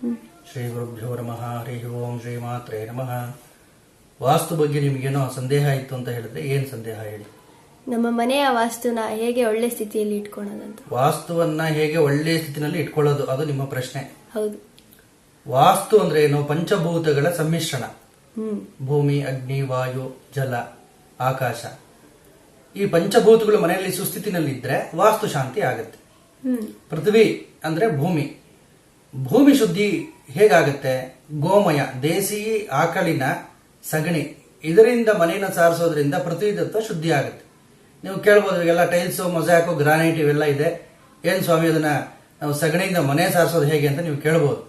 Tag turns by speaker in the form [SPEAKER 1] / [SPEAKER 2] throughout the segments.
[SPEAKER 1] ಶ್ರೀ ಗುರುಭ್ಯೋ ನಮಃ ಹರಿ ಓಂ ಶ್ರೀ ಮಾತ್ರೇ ನಮಃ. ವಾಸ್ತು ಬಗ್ಗೆ ನಿಮಗೇನೋ ಸಂದೇಹ ಇತ್ತು ಅಂತ ಹೇಳಿದ್ರೆ ಏನ್ ಸಂದೇಹ ಹೇಳಿ?
[SPEAKER 2] ನಮ್ಮ ಮನೆಯ ವಾಸ್ತುನ ಹೇಗೆ ಒಳ್ಳೆ ಸ್ಥಿತಿಯಲ್ಲಿ ಇಟ್ಕೊಳ್ಳೋದಂತ
[SPEAKER 1] ವಾಸ್ತುವನ್ನ ಹೇಗೆ ಒಳ್ಳೆ ಸ್ಥಿತಿನಲ್ಲಿ ಇಟ್ಕೊಳ್ಳೋದು ಅದು ನಿಮ್ಮ ಪ್ರಶ್ನೆ.
[SPEAKER 2] ಹೌದು.
[SPEAKER 1] ವಾಸ್ತು ಅಂದ್ರೆ ಏನು? ಪಂಚಭೂತಗಳ ಸಮ್ಮಿಶ್ರಣ.
[SPEAKER 2] ಹ್ಮ್.
[SPEAKER 1] ಭೂಮಿ ಅಗ್ನಿ ವಾಯು ಜಲ ಆಕಾಶ. ಈ ಪಂಚಭೂತಗಳು ಮನೆಯಲ್ಲಿ ಸುಸ್ಥಿತಿನಲ್ಲಿದ್ರೆ ವಾಸ್ತು ಶಾಂತಿ ಆಗುತ್ತೆ.
[SPEAKER 2] ಹ್ಮ್.
[SPEAKER 1] ಪೃಥ್ವಿ ಅಂದ್ರೆ ಭೂಮಿ. ಭೂಮಿ ಶುದ್ಧಿ ಹೇಗಾಗುತ್ತೆ? ಗೋಮಯ, ದೇಸಿ ಆಕಳಿನ ಸಗಣಿ, ಇದರಿಂದ ಮನೆಯನ್ನು ಸಾರಿಸೋದ್ರಿಂದ ಪ್ರತಿದತ್ತ ಶುದ್ಧಿ ಆಗುತ್ತೆ ನೀವು ಕೇಳ್ಬೋದು ಇವೆಲ್ಲ ಟೈಲ್ಸು, ಮೊಸಾಕು, ಗ್ರಾನೈಟ್ ಇವೆಲ್ಲ ಇದೆ. ಏನು ಸ್ವಾಮಿ, ಅದನ್ನ ನಾವು ಸಗಣಿಯಿಂದ ಮನೆ ಸಾರಿಸೋದು ಹೇಗೆ ಅಂತ ನೀವು ಕೇಳ್ಬೋದು.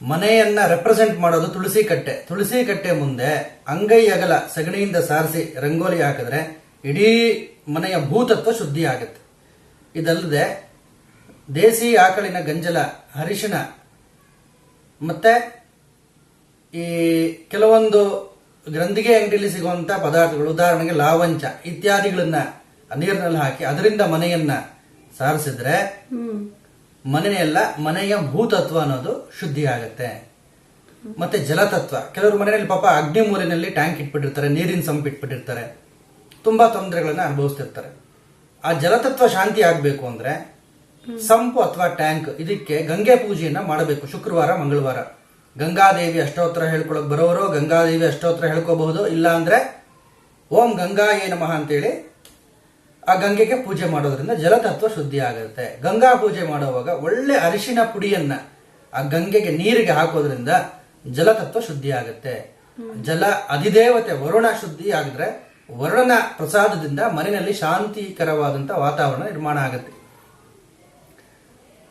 [SPEAKER 1] ಮನೆಯನ್ನ ರೆಪ್ರೆಸೆಂಟ್ ಮಾಡೋದು ತುಳಸಿ ಕಟ್ಟೆ ತುಳಸಿ ಕಟ್ಟೆ ಮುಂದೆ ಅಂಗೈ ಅಗಲ ಸಗಣಿಯಿಂದ ಸಾರಿಸಿ ರಂಗೋಲಿ ಹಾಕಿದ್ರೆ ಇಡೀ ಮನೆಯ ಭೂತತ್ವ ಶುದ್ಧಿ ಆಗುತ್ತೆ ಇದಲ್ಲದೆ ದೇಸಿ ಆಕಳಿನ ಗಂಜಲ ಅರಿಶಿಣ ಮತ್ತೆ ಈ ಕೆಲವೊಂದು ಗ್ರಂಥಿಗೆ ಅಂಗಡಿಯಲ್ಲಿ ಸಿಗುವಂತ ಪದಾರ್ಥಗಳು ಉದಾಹರಣೆಗೆ ಲಾವಂಚ ಇತ್ಯಾದಿಗಳನ್ನ ನೀರಿನಲ್ಲಿ ಹಾಕಿ ಅದರಿಂದ ಮನೆಯನ್ನ ಸಾರಿಸಿದ್ರೆ ಮನೆಯೆಲ್ಲ ಮನೆಯ ಭೂತತ್ವ ಅನ್ನೋದು ಶುದ್ಧಿ ಆಗುತ್ತೆ ಮತ್ತೆ ಜಲತತ್ವ. ಕೆಲವರು ಮನೆಯಲ್ಲಿ ಪಾಪ ಅಗ್ನಿ ಮೂಲಿನಲ್ಲಿ ಟ್ಯಾಂಕ್ ಇಟ್ಬಿಟ್ಟಿರ್ತಾರೆ ನೀರಿನ ಸಂಪ್ ಇಟ್ಬಿಟ್ಟಿರ್ತಾರೆ. ತುಂಬಾ ತೊಂದರೆಗಳನ್ನ ಅನುಭವಿಸ್ತಿರ್ತಾರೆ. ಆ ಜಲತತ್ವ ಶಾಂತಿ ಆಗ್ಬೇಕು ಅಂದ್ರೆ ಸಂಪು ಅಥವಾ ಟ್ಯಾಂಕ್, ಇದಕ್ಕೆ ಗಂಗೆ ಪೂಜೆಯನ್ನ ಮಾಡಬೇಕು, ಶುಕ್ರವಾರ, ಮಂಗಳವಾರ. ಗಂಗಾದೇವಿ ಅಷ್ಟೋತ್ತರ ಹೇಳ್ಕೊಳಕ್ ಬರೋರು, ಗಂಗಾದೇವಿ ಅಷ್ಟೋತ್ತರ ಹೇಳ್ಕೋಬಹುದು, ಇಲ್ಲ ಅಂದ್ರೆ ಓಂ ಗಂಗಾ ಏ ನಮಃ ಅಂತೇಳಿ ಆ ಗಂಗೆಗೆ ಪೂಜೆ ಮಾಡೋದ್ರಿಂದ ಜಲತತ್ವ ಶುದ್ಧಿ ಆಗುತ್ತೆ. ಗಂಗಾ ಪೂಜೆ ಮಾಡುವಾಗ ಒಳ್ಳೆ ಅರಿಶಿನ ಪುಡಿಯನ್ನ ಆ ಗಂಗೆಗೆ ನೀರಿಗೆ ಹಾಕೋದ್ರಿಂದ ಜಲತತ್ವ ಶುದ್ಧಿ ಆಗುತ್ತೆ. ಜಲ ಅಧಿದೇವತೆ ವರುಣ ಶುದ್ಧಿ ಆಗಿದ್ರೆ ವರುಣನ ಪ್ರಸಾದದಿಂದ ಮನೆಯಲ್ಲಿ ಶಾಂತಿಕರವಾದಂತಹ ವಾತಾವರಣ ನಿರ್ಮಾಣ ಆಗುತ್ತೆ.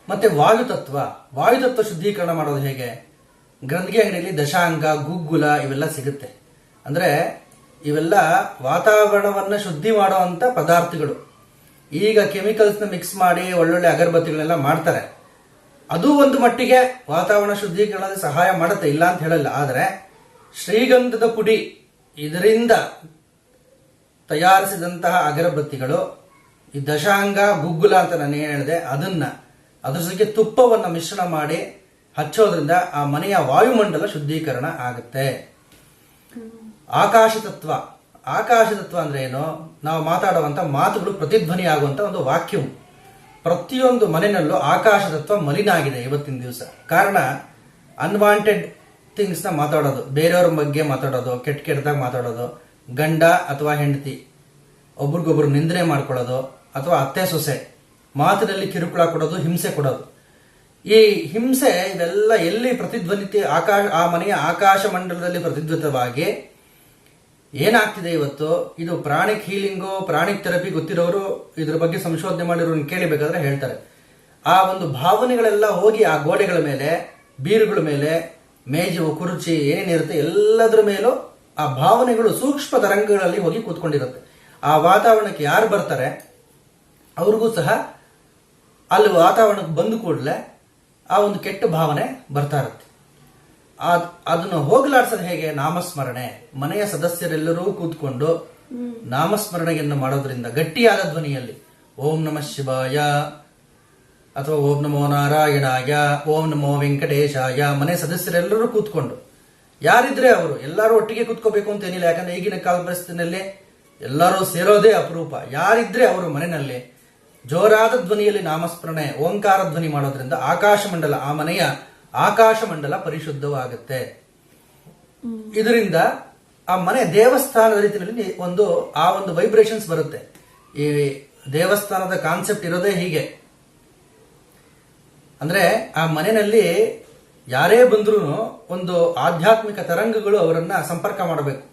[SPEAKER 1] ಮತ್ತೆ ವಾಯುತತ್ವ ವಾಯುತತ್ವ ಶುದ್ಧೀಕರಣ ಮಾಡೋದು ಹೇಗೆ? ಗ್ರಂಥಿಗೆ ಅಂಗಡಿಯಲ್ಲಿ ದಶಾಂಗ, ಗುಗ್ಗುಲ ಇವೆಲ್ಲ ಸಿಗುತ್ತೆ. ಅಂದ್ರೆ ಇವೆಲ್ಲ ವಾತಾವರಣವನ್ನ ಶುದ್ಧಿ ಮಾಡುವಂತ ಪದಾರ್ಥಗಳು. ಈಗ ಕೆಮಿಕಲ್ಸ್ನ ಮಿಕ್ಸ್ ಮಾಡಿ ಒಳ್ಳೊಳ್ಳೆ ಅಗರಬತ್ತಿಗಳನ್ನೆಲ್ಲ ಮಾಡ್ತಾರೆ. ಅದು ಒಂದು ಮಟ್ಟಿಗೆ ವಾತಾವರಣ ಶುದ್ಧೀಕರಣದ ಸಹಾಯ ಮಾಡುತ್ತೆ, ಇಲ್ಲ ಅಂತ ಹೇಳಲ್ಲ. ಆದ್ರೆ ಶ್ರೀಗಂಧದ ಪುಡಿ ಇದರಿಂದ ತಯಾರಿಸಿದಂತಹ ಅಗರಬತ್ತಿಗಳು, ಈ ದಶಾಂಗ, ಗುಗ್ಗುಲ ಅಂತ ನಾನು ಏನು ಹೇಳಿದೆ, ಅದನ್ನ ಅದ್ರ ಜೊತೆಗೆ ತುಪ್ಪವನ್ನು ಮಿಶ್ರಣ ಮಾಡಿ ಹಚ್ಚೋದ್ರಿಂದ ಆ ಮನೆಯ ವಾಯುಮಂಡಲ ಶುದ್ಧೀಕರಣ ಆಗುತ್ತೆ. ಆಕಾಶ ತತ್ವ. ಆಕಾಶ ತತ್ವ ಅಂದ್ರೆ ಏನು? ನಾವು ಮಾತಾಡುವಂತ ಮಾತುಗಳು ಪ್ರತಿಧ್ವನಿ ಆಗುವಂತ ಒಂದು ವಾಕ್ಯವು. ಪ್ರತಿಯೊಂದು ಮನೆಯಲ್ಲೂ ಆಕಾಶ ತತ್ವ ಮಲಿನ ಆಗಿದೆ ಇವತ್ತಿನ ದಿವಸ. ಕಾರಣ ಅನ್ವಾಂಟೆಡ್ ಥಿಂಗ್ಸ್ನ ಮಾತಾಡೋದು. ಬೇರೆಯವ್ರ ಬಗ್ಗೆ ಮಾತಾಡೋದು, ಕೆಟ್ಟ ಕೆಟ್ಟದಾಗ ಮಾತಾಡೋದು. ಗಂಡ ಅಥವಾ ಹೆಂಡತಿ, ಒಬ್ರಿಗೊಬ್ರು ನಿಂದನೆ ಮಾಡ್ಕೊಳ್ಳೋದು ಅಥವಾ ಅತ್ತೆ ಸೊಸೆ. ಮಾತಿನಲ್ಲಿ ಕಿರುಕುಳ ಕೊಡೋದು, ಹಿಂಸೆ ಕೊಡೋದು. ಈ ಹಿಂಸೆ ಇದೆಲ್ಲ ಎಲ್ಲಿ ಪ್ರತಿಧ್ವನಿತಿ, ಆಕಾಶ, ಆ ಮನೆಯ ಆಕಾಶ ಮಂಡಲದಲ್ಲಿ ಪ್ರತಿಧ್ವನಿತವಾಗಿ ಏನಾಗ್ತಿದೆ ಇವತ್ತು? ಇದು ಪ್ರಾಣಿಕ್ ಹೀಲಿಂಗು, ಪ್ರಾಣಿಕ್ ಥೆರಪಿ ಗೊತ್ತಿರೋರು ಇದ್ರ ಬಗ್ಗೆ ಸಂಶೋಧನೆ ಮಾಡಿರೋರು ಕೇಳಿಬೇಕಾದ್ರೆ ಹೇಳ್ತಾರೆ. ಆ ಒಂದು ಭಾವನೆಗಳೆಲ್ಲ ಹೋಗಿ ಆ ಗೋಡೆಗಳ ಮೇಲೆ, ಬೀರುಗಳ ಮೇಲೆ ಮೇಜು ಕುರುಚಿ, ಏನಿರುತ್ತೆ, ಎಲ್ಲದರ ಮೇಲೂ ಆ ಭಾವನೆಗಳು ಸೂಕ್ಷ್ಮ ತರಂಗಗಳಲ್ಲಿ ಹೋಗಿ ಕೂತ್ಕೊಂಡಿರುತ್ತೆ. ಆ ವಾತಾವರಣಕ್ಕೆ ಯಾರು ಬರ್ತಾರೆ? ಅವ್ರಿಗೂ ಸಹ ಅಲ್ಲಿ ವಾತಾವರಣಕ್ಕೆ ಬಂದ ಕೂಡಲೇ ಆ ಒಂದು ಕೆಟ್ಟ ಭಾವನೆ ಬರ್ತಾ ಇರುತ್ತೆ. ಆ- ಅದನ್ನು ಹೋಗಲಾಡ್ಸೋದು ಹೇಗೆ? ನಾಮಸ್ಮರಣೆ. ಮನೆಯ ಸದಸ್ಯರೆಲ್ಲರೂ ಕೂತ್ಕೊಂಡು ನಾಮಸ್ಮರಣೆಯನ್ನು ಮಾಡೋದ್ರಿಂದ ಗಟ್ಟಿಯಾದ ಧ್ವನಿಯಲ್ಲಿ ಓಂ ನಮಃ ಶಿವಾಯ ಅಥವಾ ಓಂ ನಮೋ ನಾರಾಯಣಾಯ ಓಂ ನಮೋ ವೆಂಕಟೇಶಾಯ ಮನೆ ಸದಸ್ಯರೆಲ್ಲರೂ ಕೂತ್ಕೊಂಡು. ಯಾರಿದ್ರೆ ಅವರು? ಎಲ್ಲರೂ ಒಟ್ಟಿಗೆ ಕೂತ್ಕೋಬೇಕು ಅಂತ ಏನಿಲ್ಲ. ಯಾಕಂದ್ರೆ ಈಗಿನ ಕಾಲ ಪರಿಸ್ಥಿತಿನಲ್ಲಿ ಎಲ್ಲರೂ ಸೇರೋದೇ ಅಪರೂಪ. ಯಾರಿದ್ರೆ ಅವರು ಮನೆಯಲ್ಲಿ ಜೋರಾದ ಧ್ವನಿಯಲ್ಲಿ ನಾಮಸ್ಮರಣೆ ಓಂಕಾರ ಧ್ವನಿ ಮಾಡೋದ್ರಿಂದ ಆಕಾಶ ಮಂಡಲ ಆ ಮನೆಯ ಆಕಾಶ ಮಂಡಲ ಪರಿಶುದ್ಧವಾಗುತ್ತೆ ಇದರಿಂದ ಆ ಮನೆ ದೇವಸ್ಥಾನದ ರೀತಿಯಲ್ಲಿ ಒಂದು ಆ ಒಂದು ವೈಬ್ರೇಷನ್ಸ್ ಬರುತ್ತೆ. ಈ ದೇವಸ್ಥಾನದ ಕಾನ್ಸೆಪ್ಟ್ ಇರೋದೇ ಹೀಗೆ. ಅಂದ್ರೆ ಆ ಮನೆಯಲ್ಲಿ ಯಾರೇ ಬಂದ್ರೂ ಒಂದು ಆಧ್ಯಾತ್ಮಿಕ ತರಂಗಗಳು ಅವರನ್ನ ಸಂಪರ್ಕ ಮಾಡಬೇಕು.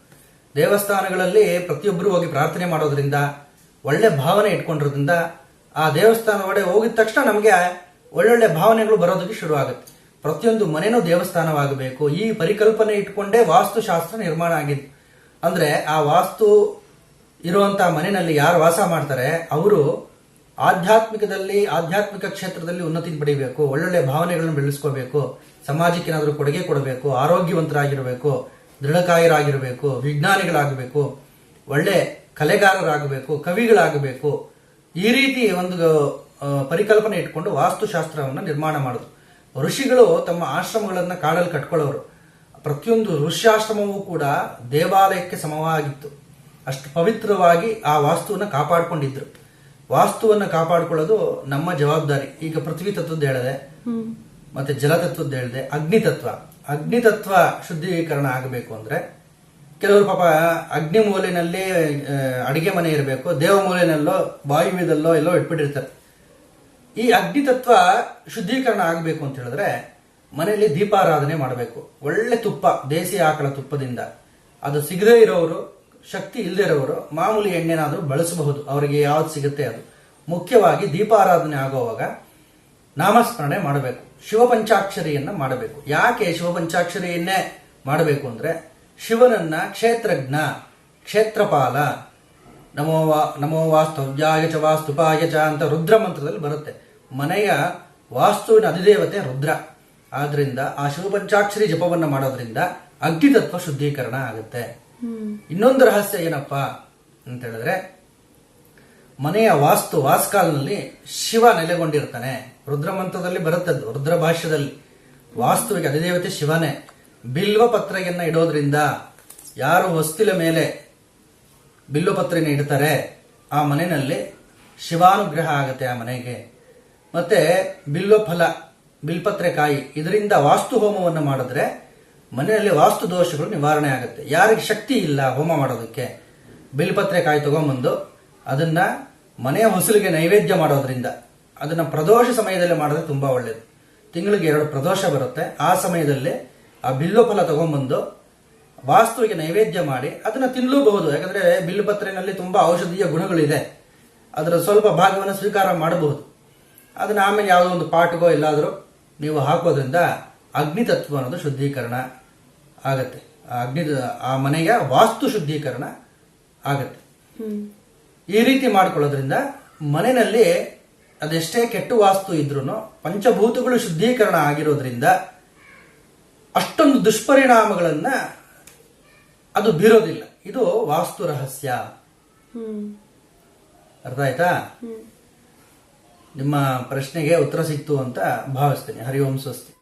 [SPEAKER 1] ದೇವಸ್ಥಾನಗಳಲ್ಲಿ ಪ್ರತಿಯೊಬ್ಬರು ಹೋಗಿ ಪ್ರಾರ್ಥನೆ ಮಾಡೋದ್ರಿಂದ ಒಳ್ಳೆ ಭಾವನೆ ಇಟ್ಕೊಂಡಿರೋದ್ರಿಂದ ಆ ದೇವಸ್ಥಾನ ಒಡೆ ಹೋಗಿದ ತಕ್ಷಣ ನಮಗೆ ಒಳ್ಳೊಳ್ಳೆ ಭಾವನೆಗಳು ಬರೋದಕ್ಕೆ ಶುರು ಆಗುತ್ತೆ. ಪ್ರತಿಯೊಂದು ಮನೆನೂ ದೇವಸ್ಥಾನವಾಗಬೇಕು. ಈ ಪರಿಕಲ್ಪನೆ ಇಟ್ಕೊಂಡೇ ವಾಸ್ತುಶಾಸ್ತ್ರ ನಿರ್ಮಾಣ ಆಗಿದೆ. ಅಂದ್ರೆ ಆ ವಾಸ್ತು ಇರುವಂತಹ ಮನೆಯಲ್ಲಿ ಯಾರು ವಾಸ ಮಾಡ್ತಾರೆ, ಅವರು ಆಧ್ಯಾತ್ಮಿಕದಲ್ಲಿ, ಆಧ್ಯಾತ್ಮಿಕ ಕ್ಷೇತ್ರದಲ್ಲಿ ಉನ್ನತಿ ಪಡಿಬೇಕು, ಒಳ್ಳೊಳ್ಳೆ ಭಾವನೆಗಳನ್ನು ಬೆಳೆಸ್ಕೋಬೇಕು ಸಮಾಜಕ್ಕೆ ಏನಾದರೂ ಕೊಡುಗೆ ಕೊಡಬೇಕು, ಆರೋಗ್ಯವಂತರಾಗಿರಬೇಕು, ದೃಢಕಾಯರಾಗಿರಬೇಕು, ವಿಜ್ಞಾನಿಗಳಾಗಬೇಕು, ಒಳ್ಳೆ ಕಲೆಗಾರರಾಗಬೇಕು, ಕವಿಗಳಾಗಬೇಕು ಈ ರೀತಿ ಒಂದು ಪರಿಕಲ್ಪನೆ ಇಟ್ಕೊಂಡು ವಾಸ್ತುಶಾಸ್ತ್ರವನ್ನು ನಿರ್ಮಾಣ ಮಾಡೋದು. ಋಷಿಗಳು ತಮ್ಮ ಆಶ್ರಮಗಳನ್ನು ಕಾಡಲ್ಲಿ ಕಟ್ಕೊಳ್ಳೋರು. ಪ್ರತಿಯೊಂದು ಋಷ್ಯಾಶ್ರಮವೂ ಕೂಡ ದೇವಾಲಯಕ್ಕೆ ಸಮವಾಗಿತ್ತು. ಅಷ್ಟು ಪವಿತ್ರವಾಗಿ ಆ ವಾಸ್ತುವನ್ನ ಕಾಪಾಡಿಕೊಂಡಿದ್ರು. ವಾಸ್ತುವನ್ನ ಕಾಪಾಡಿಕೊಳ್ಳೋದು ನಮ್ಮ ಜವಾಬ್ದಾರಿ. ಈಗ ಪೃಥ್ವಿ ತತ್ವದ್ದು ಹೇಳಿದೆ ಮತ್ತೆ ಜಲತತ್ವದ್ದು ಹೇಳಿದೆ ಅಗ್ನಿತತ್ವ. ಅಗ್ನಿತತ್ವ ಶುದ್ಧೀಕರಣ ಆಗಬೇಕು ಅಂದ್ರೆ ಕೆಲವರು ಪಾಪ ಅಗ್ನಿ ಮೂಲೆಯಲ್ಲಿ ಅಡಿಗೆ ಮನೆ ಇರಬೇಕು, ದೇವ ಮೂಲೆಯಲ್ಲೋ ವಾಯುವ್ಯದಲ್ಲೋ ಎಲ್ಲೋ ಇಟ್ಬಿಟ್ಟಿರ್ತಾರೆ. ಈ ಅಗ್ನಿ ತತ್ವ ಶುದ್ಧೀಕರಣ ಆಗಬೇಕು ಅಂತ ಹೇಳಿದ್ರೆ ಮನೆಯಲ್ಲಿ ದೀಪಾರಾಧನೆ ಮಾಡಬೇಕು. ಒಳ್ಳೆ ತುಪ್ಪ, ದೇಸಿ ಆಕಳ ತುಪ್ಪದಿಂದ. ಅದು ಸಿಗದೇ ಇರೋರು, ಶಕ್ತಿ ಇಲ್ಲದೆ ಇರೋರು, ಮಾಮೂಲಿ ಎಣ್ಣೆನಾದರೂ ಬಳಸಬಹುದು. ಅವರಿಗೆ ಯಾವ್ದು ಸಿಗುತ್ತೆ ಅದು. ಮುಖ್ಯವಾಗಿ ದೀಪಾರಾಧನೆ ಆಗುವಾಗ ನಾಮಸ್ಮರಣೆ ಮಾಡಬೇಕು. ಶಿವಪಂಚಾಕ್ಷರಿಯನ್ನ ಮಾಡಬೇಕು. ಯಾಕೆ ಶಿವಪಂಚಾಕ್ಷರಿಯನ್ನೇ ಮಾಡಬೇಕು ಅಂದ್ರೆ ಶಿವನನ್ನ ಕ್ಷೇತ್ರಜ್ಞ ಕ್ಷೇತ್ರಪಾಲ. ನಮೋ ವಾ ನಮೋ ವಾಸ್ತವ್ಯಾಯ ಚ ವಾಸ್ತುಪಾಯ ಚ ಅಂತ ರುದ್ರ ಮಂತ್ರದಲ್ಲಿ ಬರುತ್ತೆ. ಮನೆಯ ವಾಸ್ತುವಿನ ಅಧಿದೇವತೆ ರುದ್ರ. ಆದ್ರಿಂದ ಆ ಶಿವಪಂಚಾಕ್ಷರಿ ಜಪವನ್ನು ಮಾಡೋದ್ರಿಂದ ಅಗ್ನಿತತ್ವ ಶುದ್ಧೀಕರಣ ಆಗುತ್ತೆ. ಇನ್ನೊಂದು ರಹಸ್ಯ ಏನಪ್ಪಾ ಅಂತ ಹೇಳಿದ್ರೆ ಮನೆಯ ವಾಸ್ತು ವಾಸ್ಕಾಲ್ನಲ್ಲಿ ಶಿವ ನೆಲೆಗೊಂಡಿರ್ತಾನೆ. ರುದ್ರಮಂತ್ರದಲ್ಲಿ ಬರುತ್ತದ್ದು ರುದ್ರ ಭಾಷ್ಯದಲ್ಲಿ. ವಾಸ್ತುವಿಗೆ ಅಧಿದೇವತೆ ಶಿವನೇ. ಬಿಲ್ವ ಪತ್ರೆಯನ್ನು ಇಡೋದ್ರಿಂದ ಯಾರು ಹೊಸ್ತಿಲ ಮೇಲೆ ಬಿಲ್ವ ಪತ್ರೆಯನ್ನು ಇಡ್ತಾರೆ, ಆ ಮನೆಯಲ್ಲಿ ಶಿವಾನುಗ್ರಹ ಆಗುತ್ತೆ ಆ ಮನೆಗೆ. ಮತ್ತೆ ಬಿಲ್ವ ಫಲ ಬಿಲ್ಪತ್ರೆ ಕಾಯಿ, ಇದರಿಂದ ವಾಸ್ತು ಹೋಮವನ್ನು ಮಾಡಿದ್ರೆ ಮನೆಯಲ್ಲಿ ವಾಸ್ತು ದೋಷಗಳು ನಿವಾರಣೆ ಆಗುತ್ತೆ. ಯಾರಿಗೆ ಶಕ್ತಿ ಇಲ್ಲ ಹೋಮ ಮಾಡೋದಕ್ಕೆ. ಬಿಲ್ಪತ್ರೆ ಕಾಯಿ ತಗೊಂಬಂದು ಅದನ್ನ ಮನೆಯ ಹೊಸಲಿಗೆ ನೈವೇದ್ಯ ಮಾಡೋದ್ರಿಂದ, ಅದನ್ನ ಪ್ರದೋಷ ಸಮಯದಲ್ಲಿ ಮಾಡಿದ್ರೆ ತುಂಬಾ ಒಳ್ಳೇದು. ತಿಂಗಳಿಗೆ ಎರಡು ಪ್ರದೋಷ ಬರುತ್ತೆ. ಆ ಸಮಯದಲ್ಲಿ ಆ ಬಿಲ್ಲು ಫಲ ತಗೊಂಡ್ಬಂದು ವಾಸ್ತುವಿಗೆ ನೈವೇದ್ಯ ಮಾಡಿ ಅದನ್ನ ತಿನ್ನಲೂಬಹುದು ಯಾಕಂದ್ರೆ ಬಿಲ್ಪತ್ರೆನಲ್ಲಿ ತುಂಬಾ ಔಷಧೀಯ ಗುಣಗಳಿದೆ. ಅದರ ಸ್ವಲ್ಪ ಭಾಗವನ್ನು ಸ್ವೀಕಾರ ಮಾಡಬಹುದು. ಅದನ್ನ ಆಮೇಲೆ ಯಾವುದೋ ಒಂದು ಪಾಟ್ಗೋ ಎಲ್ಲಾದರೂ ನೀವು ಹಾಕೋದ್ರಿಂದ ಅಗ್ನಿ ತತ್ವ ಅನ್ನೋದು ಶುದ್ಧೀಕರಣ ಆಗತ್ತೆ. ಆ ಅಗ್ನಿ ಆ ಮನೆಯ ವಾಸ್ತು ಶುದ್ಧೀಕರಣ ಆಗತ್ತೆ. ಈ ರೀತಿ ಮಾಡ್ಕೊಳ್ಳೋದ್ರಿಂದ ಮನೆಯಲ್ಲಿ ಅದೆಷ್ಟೇ ಕೆಟ್ಟು ವಾಸ್ತು ಇದ್ರೂ ಪಂಚಭೂತಗಳು ಶುದ್ಧೀಕರಣ ಆಗಿರೋದ್ರಿಂದ ದುಷ್ಪರಿಣಾಮಗಳನ್ನ ಅದು ಬೀರೋದಿಲ್ಲ. ಇದು ವಾಸ್ತು ರಹಸ್ಯ.
[SPEAKER 2] ಹ್ಮ್.
[SPEAKER 1] ಅರ್ಥ ಆಯ್ತಾ ನಿಮ್ಮ ಪ್ರಶ್ನೆಗೆ ಉತ್ತರ ಸಿಕ್ತು ಅಂತ ಭಾವಿಸ್ತೇನೆ. ಹರಿ ಓಂ ಸ್ವಸ್ತಿ